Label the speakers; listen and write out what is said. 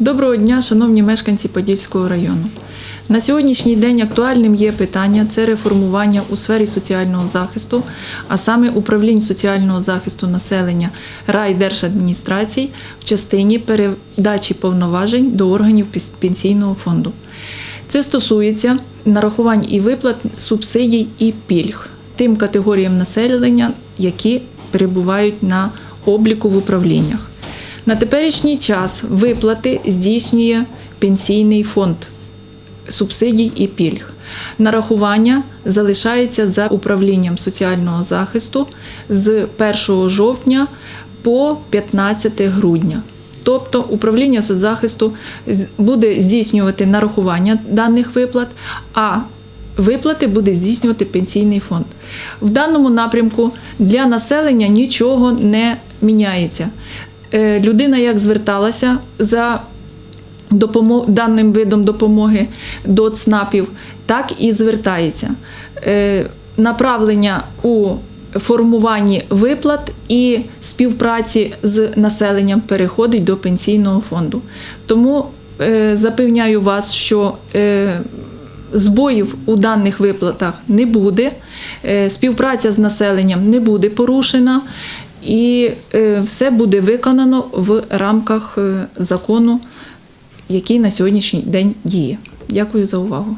Speaker 1: Доброго дня, шановні мешканці Подільського району. На сьогоднішній день актуальним є питання це реформування у сфері соціального захисту, а саме управлінь соціального захисту населення райдержадміністрацій в частині передачі повноважень до органів пенсійного фонду. Це стосується нарахувань і виплат субсидій і пільг тим категоріям населення, які перебувають на обліку в управліннях. На теперішній час виплати здійснює пенсійний фонд субсидій і пільг. Нарахування залишається за управлінням соціального захисту з 1 жовтня по 15 грудня. Тобто управління соцзахисту буде здійснювати нарахування даних виплат, а виплати буде здійснювати пенсійний фонд. В даному напрямку для населення нічого не міняється. Е, Людина як зверталася за допомог, даним видом допомоги до ЦНАПів, так і звертається. Е, направлення у формуванні виплат і співпраці з населенням переходить до пенсійного фонду. Тому е, запевняю вас, що збоїв у даних виплатах не буде, співпраця з населенням не буде порушена, і е, все буде виконано в рамках е, закону, який на сьогоднішній день діє. Дякую за увагу.